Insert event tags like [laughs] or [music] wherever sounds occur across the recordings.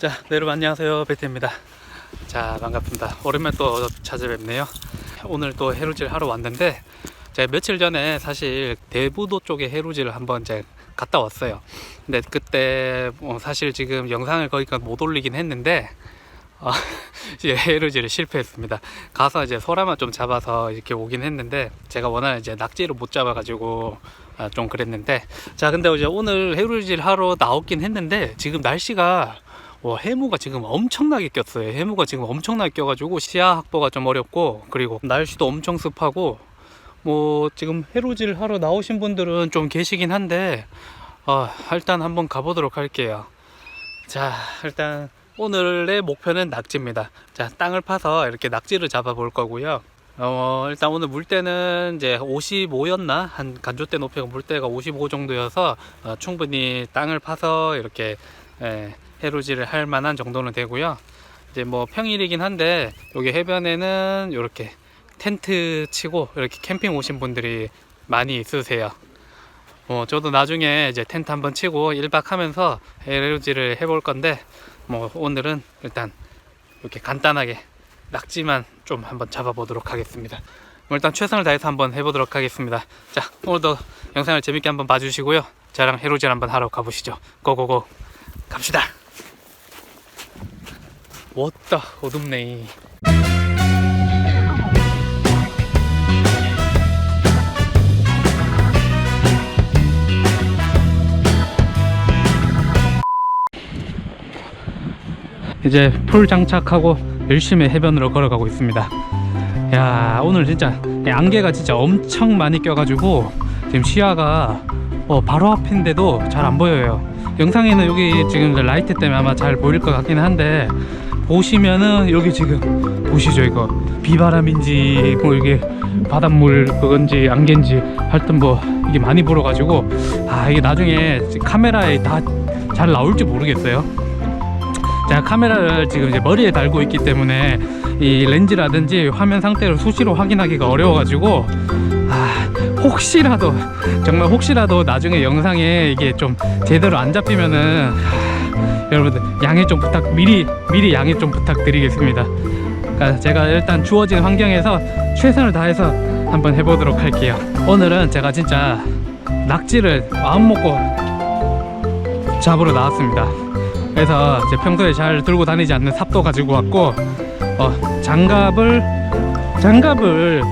자, 네, 여러분 안녕하세요. 베트입니다. 자, 반갑습니다. 오랜만에 또 찾아뵙네요. 오늘 또 해루질 하러 왔는데 제가 며칠 전에 사실 대부도 쪽에 해루질을 한번 이제 갔다 왔어요. 근데 그때 뭐 사실 지금 영상을 거기까지 못 올리긴 했는데 [laughs] 어, 해루질을 실패했습니다. 가서 이제 소라만 좀 잡아서 이렇게 오긴 했는데 제가 원하는 이제 낙지를 못 잡아가지고 아, 좀 그랬는데 자 근데 이제 오늘 해루질 하러 나오긴 했는데 지금 날씨가 와, 해무가 지금 엄청나게 꼈어요. 해무가 지금 엄청나게 껴가지고 시야 확보가 좀 어렵고 그리고 날씨도 엄청 습하고 뭐 지금 해루질 하러 나오신 분들은 좀 계시긴 한데 어, 일단 한번 가보도록 할게요. 자 일단 오늘의 목표는 낙지입니다. 자 땅을 파서 이렇게 낙지를 잡아 볼 거고요. 어, 일단 오늘 물때는 이제 55였나? 한 간조대 높이가 물때가 55 정도여서 어, 충분히 땅을 파서 이렇게 예, 해루질을 할 만한 정도는 되고요. 이제 뭐 평일이긴 한데 여기 해변에는 이렇게 텐트 치고 이렇게 캠핑 오신 분들이 많이 있으세요. 어, 저도 나중에 이제 텐트 한번 치고 1박 하면서 해루질을 해볼 건데 뭐 오늘은 일단 이렇게 간단하게 낙지만 좀 한번 잡아보도록 하겠습니다. 뭐 일단 최선을 다해서 한번 해보도록 하겠습니다. 자, 오늘도 영상을 재밌게 한번 봐주시고요. 저랑 해루질 한번 하러 가보시죠. 고고고 갑시다. 왔다 어둡네. 이제 풀 장착하고 열심히 해변으로 걸어가고 있습니다. 야 오늘 진짜 이 안개가 진짜 엄청 많이 껴가지고 지금 시야가 어, 바로 앞인데도 잘 안 보여요. 영상에는 여기 지금 그 라이트 때문에 아마 잘 보일 것 같긴 한데 보시면은 여기 지금 보시죠 이거 비바람인지 뭐 이게 바닷물 그건지 안개인지 하여튼 뭐 이게 많이 불어가지고 아 이게 나중에 카메라에 다 잘 나올지 모르겠어요. 제가 카메라를 지금 이제 머리에 달고 있기 때문에 이 렌즈라든지 화면 상태를 수시로 확인하기가 어려워가지고 아 혹시라도 정말 혹시라도 나중에 영상에 이게 좀 제대로 안 잡히면은 하, 여러분들 양해 좀 부탁 미리 미리 양해 좀 부탁드리겠습니다. 그러니까 제가 일단 주어진 환경에서 최선을 다해서 한번 해보도록 할게요. 오늘은 제가 진짜 낙지를 마음 먹고 잡으러 나왔습니다. 그래서 제 평소에 잘 들고 다니지 않는 삽도 가지고 왔고 어, 장갑을 장갑을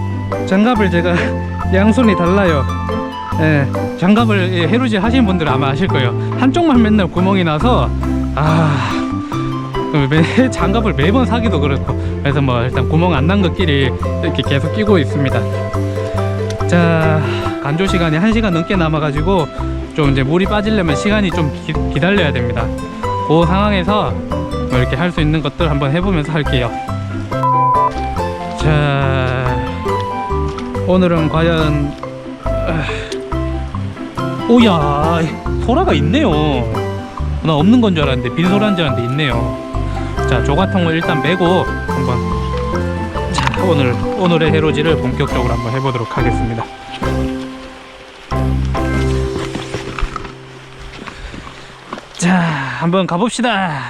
장갑을 제가 [laughs] 양손이 달라요. 예, 장갑을 예, 해루질 하시는 분들은 아마 아실 거예요. 한쪽만 맨날 구멍이 나서 아 매, [laughs] 장갑을 매번 사기도 그렇고 그래서 뭐 일단 구멍 안 난 것끼리 이렇게 계속 끼고 있습니다. 자 간조 시간이 1 시간 넘게 남아가지고 좀 이제 물이 빠지려면 시간이 좀 기, 기다려야 됩니다. 그 상황에서 뭐 이렇게 할 수 있는 것들 한번 해보면서 할게요. 자, 오늘은 과연 아, 오야 소라가 있네요. 나 없는 건 줄 알았는데 빈소라인 줄 알았는데 있네요. 자, 조가통을 일단 메고 한번 자 오늘 오늘의 해로지를 본격적으로 한번 해보도록 하겠습니다. 자, 한번 가봅시다.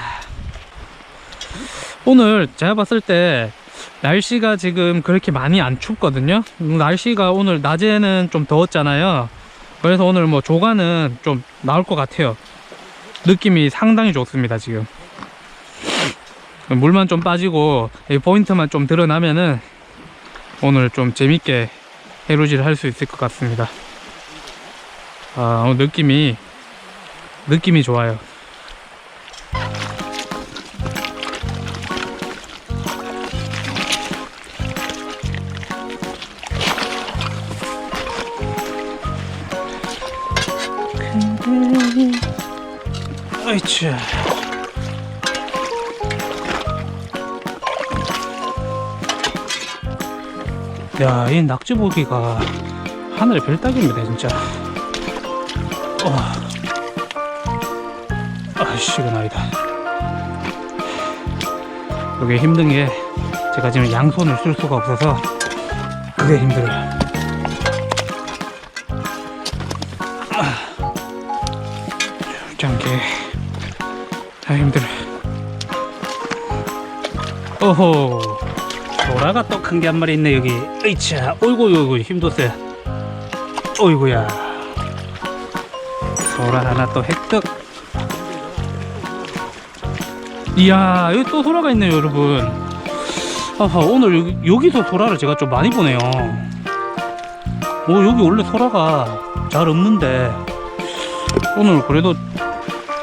오늘 제가 봤을 때 날씨가 지금 그렇게 많이 안 춥거든요. 음, 날씨가 오늘 낮에는 좀 더웠잖아요. 그래서 오늘 뭐 조가는 좀 나올 것 같아요. 느낌이 상당히 좋습니다, 지금. 물만 좀 빠지고 이 포인트만 좀 드러나면은 오늘 좀 재밌게 해루질 할 수 있을 것 같습니다. 아, 느낌이 느낌이 좋아요. 아이차. 야, 이 낙지 보기가 하늘의 별따기입니다, 진짜. 와. 아이씨, 이건 아니다. 이게 힘든 게 제가 지금 양손을 쓸 수가 없어서 그게 힘들어요. 오호. 소라가 또 큰 게 한 마리 있네 여기. 으이차. 어이구 어이구 힘도 세. 어이구야. 소라 하나 또 획득. 이야 여기 또 소라가 있네요 여러분. 아하 오늘 여기, 여기서 소라를 제가 좀 많이 보네요. 오 여기 원래 소라가 잘 없는데. 오늘 그래도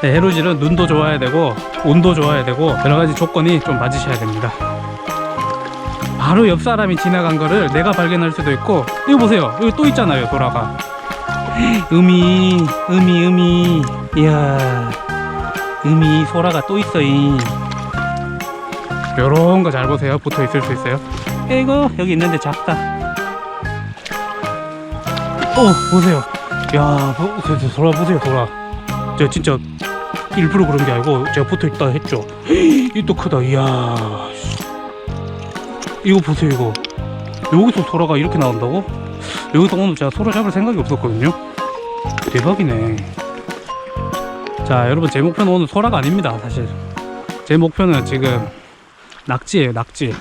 네, 해루질은 눈도 좋아야 되고 온도 좋아야 되고 여러 가지 조건이 좀 맞으셔야 됩니다. 바로 옆 사람이 지나간 거를 내가 발견할 수도 있고 이거 보세요. 여기 또 있잖아요 소라가. 음이 음이 음이. 이야 음이 소라가 또 있어잉 요런 거 잘 보세요. 붙어 있을 수 있어요. 이거 여기 있는데 작다. 어 보세요. 야 보, 소라 보세요 소라 저 진짜 일부러 그런 게 아니고 제가 붙어 있다 했죠. 이 또 크다. 이야. 씨. 이거 보세요 이거. 여기서 소라가 이렇게 나온다고? 여기서 오늘 제가 소라 잡을 생각이 없었거든요. 대박이네. 자 여러분 제 목표는 오늘 소라가 아닙니다 사실. 제 목표는 지금 낙지예요 낙지.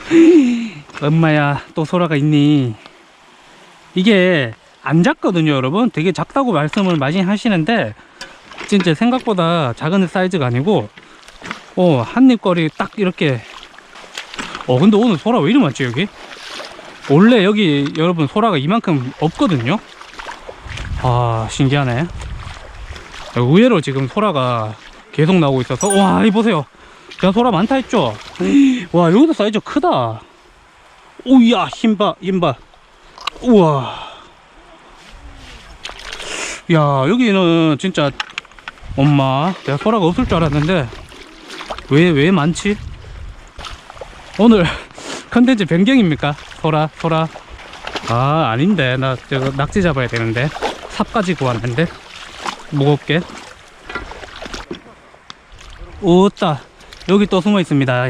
엄마야 또 소라가 있니? 이게 안 작거든요 여러분. 되게 작다고 말씀을 많이 하시는데 진짜 생각보다 작은 사이즈가 아니고 어 한입거리 딱 이렇게. 어 근데 오늘 소라 왜 이리 많지 여기? 원래 여기 여러분 소라가 이만큼 없거든요? 아 신기하네. 의외로 지금 소라가 계속 나오고 있어서 와이 보세요. 제가 소라 많다 했죠? 와 여기도 사이즈 크다. 오야 힘봐 힘봐 우와. 야 여기는 진짜 엄마 내가 소라가 없을 줄 알았는데 왜왜 많지? 오늘 컨텐츠 변경입니까? 소라 소라. 아 아닌데. 나 저거 낙지 잡아야 되는데. 삽까지 구웠는데. 무겁게. 오따 여기 또 숨어 있습니다.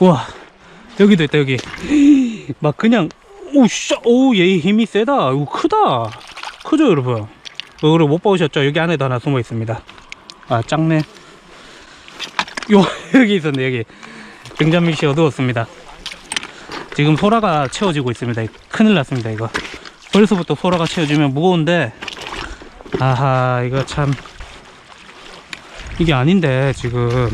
우와. 여기도 있다 여기. 막 그냥 오씨 오얘 힘이 세다. 이거 크다. 크죠 여러분 그걸 못 보셨죠? 여기 안에도 하나 숨어 있습니다. 아 작네. 요 [laughs] 여기 있었네 여기. 등잔빛이 어두웠습니다. 지금 소라가 채워지고 있습니다. 큰일 났습니다 이거. 벌써부터 소라가 채워지면 무거운데 아하 이거 참. 이게 아닌데 지금.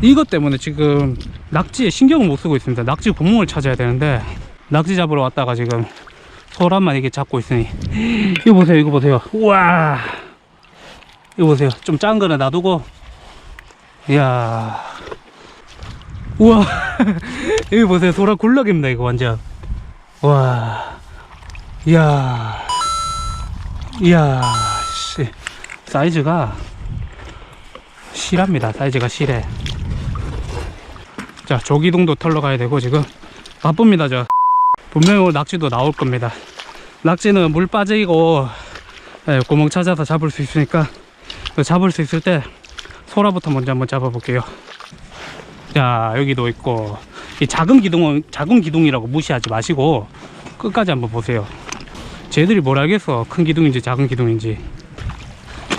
이것 때문에 지금 낙지에 신경을 못 쓰고 있습니다. 낙지 구멍을 찾아야 되는데 낙지 잡으러 왔다가 지금 소라만 이게 잡고 있으니. 이거 보세요 이거 보세요. 우와. 이거 보세요. 좀 작은 거는 놔두고. 이야. 우와. [laughs] 여기 보세요. 소라 굴락입니다 이거 완전. 와. 이야. 이야 씨. 사이즈가 실합니다. 사이즈가 실해. 자 조기동도 털러 가야 되고 지금. 바쁩니다 저. 분명히 오늘 낙지도 나올 겁니다 낙지는 물 빠지고 예, 구멍 찾아서 잡을 수 있으니까 그 잡을 수 있을 때 소라부터 먼저 한번 잡아볼게요. 자 여기도 있고 이 작은 기둥은 작은 기둥이라고 무시하지 마시고 끝까지 한번 보세요. 쟤들이 뭘 알겠어? 큰 기둥인지 작은 기둥인지.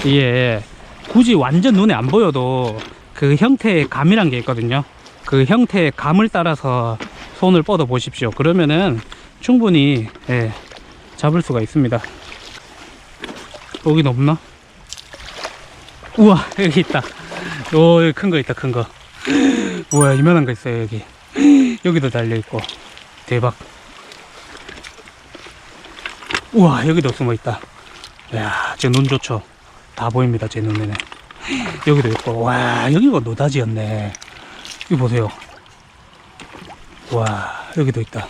이게 굳이 완전 눈에 안 보여도 그 형태의 감이란 게 있거든요. 그 형태의 감을 따라서 손을 뻗어 보십시오. 그러면은 충분히 예, 잡을 수가 있습니다. 여긴 없나? 우와 여기 있다. 오 여기 큰 거 있다 큰거. 뭐야 이만한 거 있어요 여기. 여기도 달려있고. 대박. 우와 여기도 숨어있다. 이야 제 눈 좋죠? 다 보입니다 제 눈에는. 여기도 있고. 와 여기가 노다지였네. 이거 보세요. 와 여기도 있다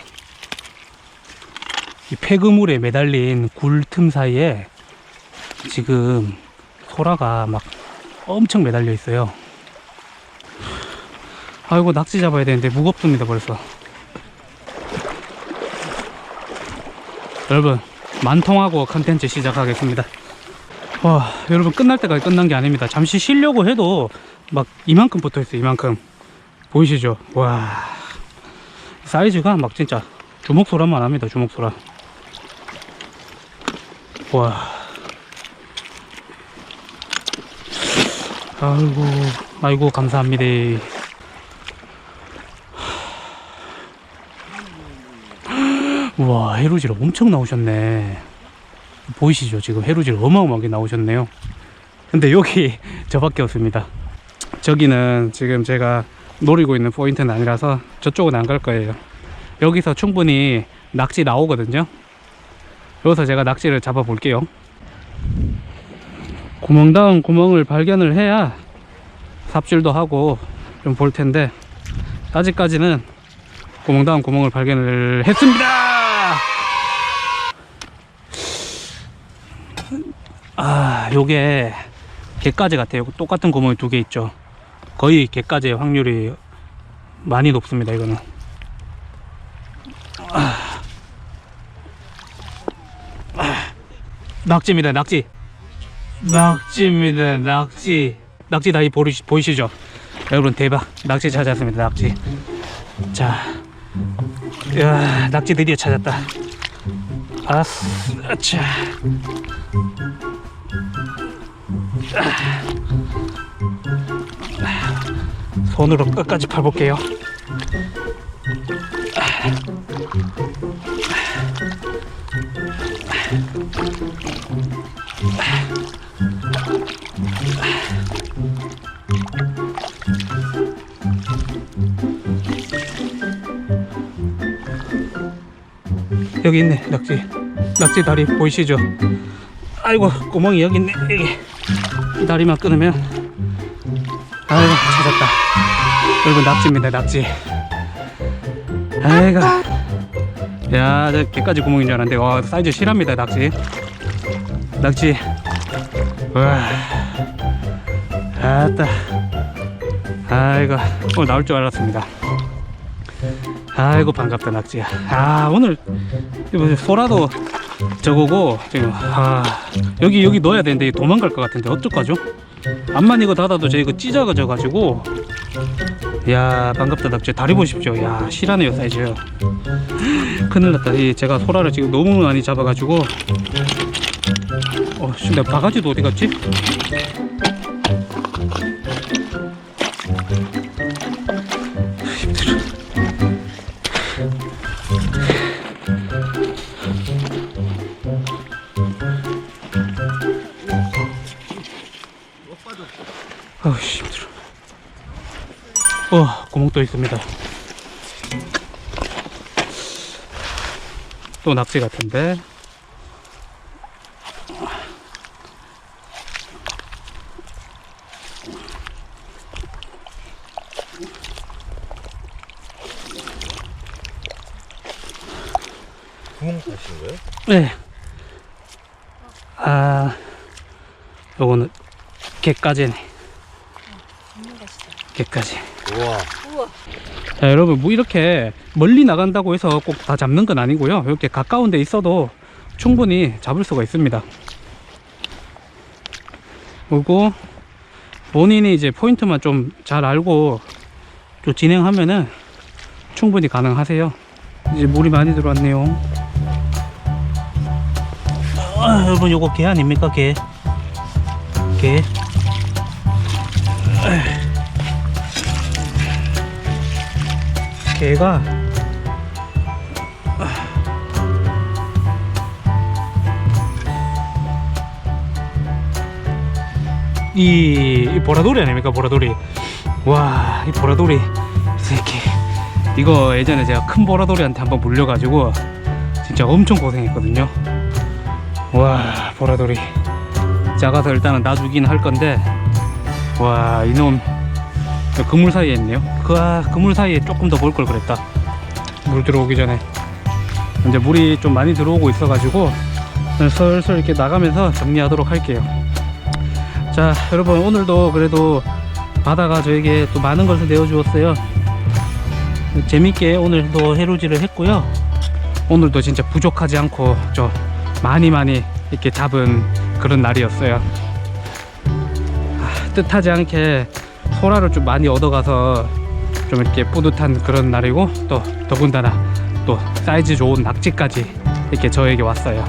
이 폐그물에 매달린 굴 틈 사이에 지금 소라가 막 엄청 매달려 있어요. 아이고 낙지 잡아야 되는데 무겁습니다 벌써. 여러분 만통하고 컨텐츠 시작하겠습니다. 와 여러분 끝날 때까지 끝난 게 아닙니다. 잠시 쉬려고 해도 막 이만큼 붙어 있어요 이만큼. 보이시죠? 와. 사이즈가 막 진짜 주먹소라만 합니다 주먹소라 와. 아이고 아이고 감사합니다. 와 해루질 엄청 나오셨네. 보이시죠? 지금 해루질 어마어마하게 나오셨네요. 근데 여기 [laughs] 저밖에 없습니다. 저기는 지금 제가 노리고 있는 포인트는 아니라서 저쪽은 안 갈 거예요. 여기서 충분히 낙지 나오거든요. 여기서 제가 낙지를 잡아 볼게요 구멍다운 구멍을 발견을 해야 삽질도 하고 좀 볼 텐데 아직까지는 구멍다운 구멍을 발견을 했습니다 아 요게 개까지 같아요 똑같은 구멍이 두 개 있죠 거의 개까지의 확률이 많이 높습니다 이거는 아. 아. 낙지입니다 낙지. 낙지입니다 낙지. 낙지 다이 보이, 보이시죠? 여러분 대박. 낙지 찾았습니다 낙지. 자 야, 낙지 드디어 찾았다. 아싸 자. 손으로 끝까지 펴볼게요. 여기 있네. 낙지. 낙지 다리 보이시죠? 아이고 구멍이 여기 있네 여기. 다리만 끊으면. 아이고 찾았다. 여러분 낙지입니다 낙지. 아이고. 야 저 개까지 구멍인 줄 알았는데 와 사이즈 실합니다 낙지. 낙지. 와. 아따. 아이고 오늘 나올 줄 알았습니다. 아이고 반갑다 낙지야. 아 오늘 소라도 저거고 지금 아 여기 여기 넣어야 되는데 도망갈 것 같은데 어떡하죠? 암만 이거 닫아도 저 이거 찢어져 가지고. 야 반갑다 낙지 다리 보십시오. 야 실하네요 사이즈. 큰일 났다. 이 제가 소라를 지금 너무 많이 잡아가지고. 어 씨, 내 바가지도 어디 갔지? 또 있습니다 또 낙지 같은데 구멍 사신 거예요? 네. 아, 요거는 개까지네. 개까지. 자, 여러분, 뭐 이렇게 멀리 나간다고 해서 꼭 다 잡는 건 아니고요. 이렇게 가까운 데 있어도 충분히 잡을 수가 있습니다. 그리고 본인이 이제 포인트만 좀 잘 알고 또 진행하면은 충분히 가능하세요. 이제 물이 많이 들어왔네요. 아, 여러분, 요거 개 아닙니까? 개. 개. 개가 이, 이 보라돌이 아닙니까 보라돌이? 와 이 보라돌이. 이 새끼 이거 예전에 제가 큰 보라돌이한테 한번 물려가지고 진짜 엄청 고생했거든요. 와 보라돌이. 작아서 일단은 놔주긴 할 건데 와 이놈 그물 사이에 있네요. 그, 아, 그물 사이에 조금 더 볼 걸 그랬다. 물 들어오기 전에. 이제 물이 좀 많이 들어오고 있어 가지고 슬슬 이렇게 나가면서 정리하도록 할게요. 자 여러분 오늘도 그래도 바다가 저에게 또 많은 것을 내어주었어요. 재밌게 오늘도 해루질을 했고요. 오늘도 진짜 부족하지 않고 저 많이 많이 이렇게 잡은 그런 날이었어요. 아, 뜻하지 않게 소라를 좀 많이 얻어가서 좀 이렇게 뿌듯한 그런 날이고 또 더군다나 또 사이즈 좋은 낙지까지 이렇게 저에게 왔어요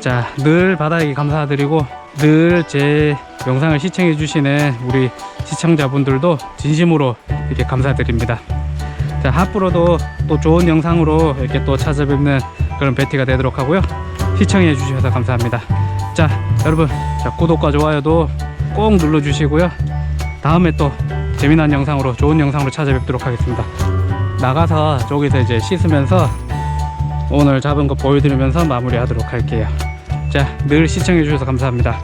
자 늘 바다에게 감사드리고 늘 제 영상을 시청해 주시는 우리 시청자분들도 진심으로 이렇게 감사드립니다 자, 앞으로도 또 좋은 영상으로 이렇게 또 찾아뵙는 그런 베티가 되도록 하고요. 시청해 주셔서 감사합니다. 자, 여러분, 자, 구독과 좋아요도 꼭 눌러 주시고요. 다음에 또 재미난 영상으로 좋은 영상으로 찾아뵙도록 하겠습니다. 나가서 저기서 이제 씻으면서 오늘 잡은 거 보여드리면서 마무리 하도록 할게요. 자, 늘 시청해 주셔서 감사합니다.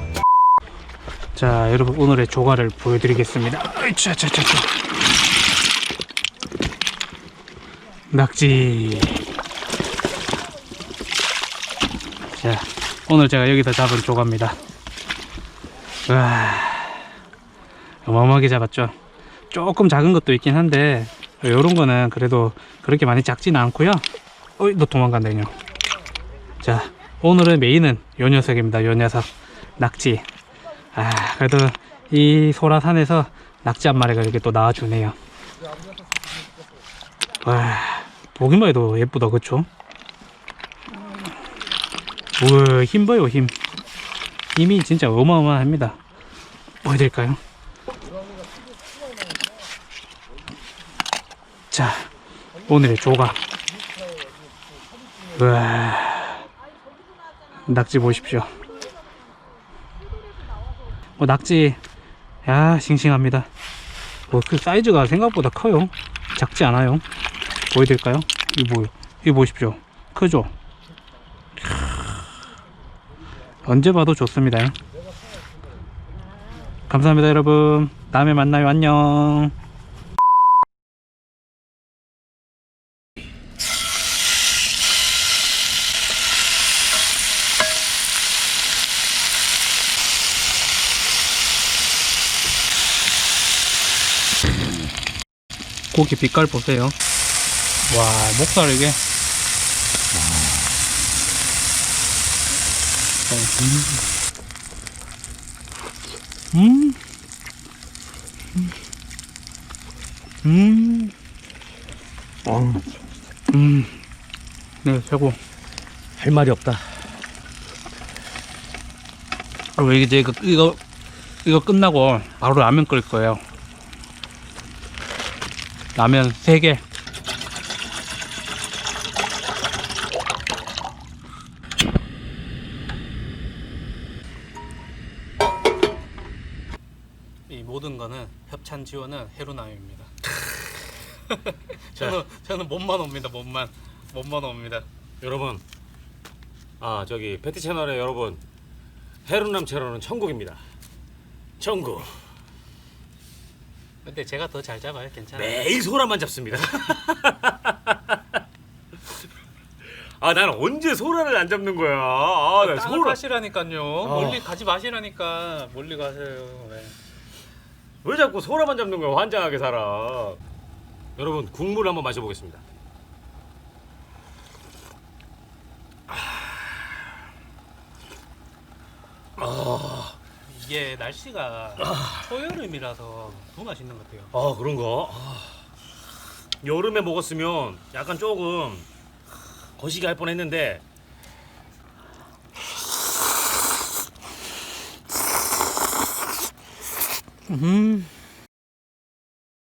자, 여러분 오늘의 조과를 보여드리겠습니다. 낙지. 자, 오늘 제가 여기서 잡은 조과입니다. 와, 어마어마하게 잡았죠. 조금 작은 것도 있긴 한데 요런 거는 그래도 그렇게 많이 작지는 않고요. 어이, 너 도망간다, 이녀. 자, 오늘의 메인은 요 녀석입니다. 요 녀석. 낙지. 아, 그래도 이 소라산에서 낙지 한 마리가 이렇게 또 나와주네요. 와, 보기만 해도 예쁘다, 그쵸? 우와, 힘 봐요, 힘. 힘이 진짜 어마어마합니다. 보여드릴까요? 자, 오늘의 조각. 우와, 낙지 보십시오. 어, 낙지, 야, 싱싱합니다. 어, 그 사이즈가 생각보다 커요. 작지 않아요. 보여드릴까요? 이거 뭐, 이거 보십시오. 크죠? 캬, 언제 봐도 좋습니다. 감사합니다, 여러분. 다음에 만나요. 안녕. 고기 빛깔 보세요. 와, 목살 이게. 음. 음. 음. 음. 네, 최고. 할 말이 없다. 그리고 이제 이거, 이거, 이거 끝나고 바로 라면 끓일 거예요. 라면 3개. 이 모든 거는 협찬 지원은 해로남입니다. [laughs] 저는 저는 몸만 옵니다. 몸만 몸만 옵니다. 여러분, 아 저기 패티 채널의 여러분, 해룬남 채널은 천국입니다. 천국. 근데 제가 더 잘 잡아요. 괜찮아요. 매일 소라만 잡습니다. [laughs] 아, 난 언제 소라를 안 잡는 거야? 아, 나 땅을 소라. 파시라니까요. 아. 멀리 가지 마시라니까. 멀리 가세요. 네. 왜 자꾸 소라만 잡는 거야? 환장하게 살아. 여러분, 국물 한번 마셔보겠습니다. 이게 날씨가 초여름이라서 더 맛있는 것 같아요. 아, 그런가? 아, 여름에 먹었으면 약간 조금 거시기 할 뻔했는데 음.